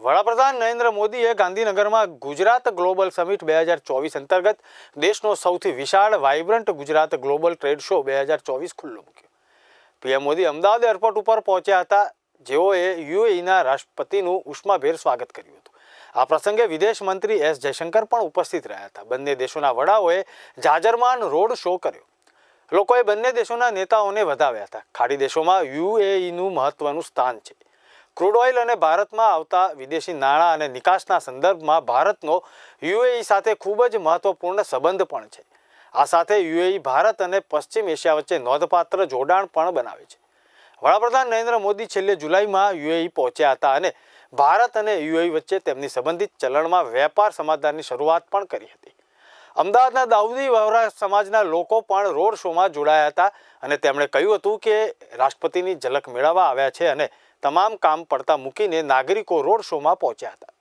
વડાપ્રધાન નરેન્દ્ર મોદીએ ગાંધીનગરમાં ગુજરાત ગ્લોબલ સમિટ બે હજાર ચોવીસ અંતર્ગત દેશનો સૌથી વિશાળ, vibrant Gujarat global trade show બે હજાર ચોવીસ ખુલ્લો મૂક્યો. પીએમ મોદી અમદાવાદ એરપોર્ટ ઉપર પહોંચ્યા હતા, જેઓએ યુએઈના રાષ્ટ્રપતિનું ઉષ્માભેર સ્વાગત કર્યું હતું. આ પ્રસંગે વિદેશ મંત્રી એસ જયશંકર પણ ઉપસ્થિત રહ્યા હતા. બંને દેશોના વડાઓએ જાજરમાન રોડ શો કર્યો. લોકોએ બંને દેશોના નેતાઓને વધાવ્યા હતા. ખાડી દેશોમાં યુએઈનું મહત્વનું સ્થાન છે. ક્રૂડ ઓઇલ અને ભારતમાં આવતા વિદેશી નાણાં અને નિકાસના સંદર્ભમાં ભારતનો યુએઈ સાથે ખૂબ જ મહત્વપૂર્ણ સંબંધ પણ છે. આ સાથે યુએઈ, ભારત અને પશ્ચિમ એશિયા વચ્ચે નોંધપાત્ર જોડાણ પણ બનાવે છે. વડાપ્રધાન નરેન્દ્ર મોદી છેલ્લે જુલાઈમાં યુએઈ પહોંચ્યા હતા અને ભારત અને યુએઈ વચ્ચે તેમની સંબંધિત ચલણમાં વેપાર સમાધાનની શરૂઆત પણ કરી હતી. અમદાવાદના દાઉદી વહોરા સમાજના લોકો પણ રોડ શોમાં જોડાયા હતા અને તેમણે કહ્યું હતું કે રાષ્ટ્રપતિની ઝલક મેળવવા આવ્યા છે અને તમામ કામ પડતા મૂકીને નાગરિકો રોડ શોમાં પહોંચ્યા હતા.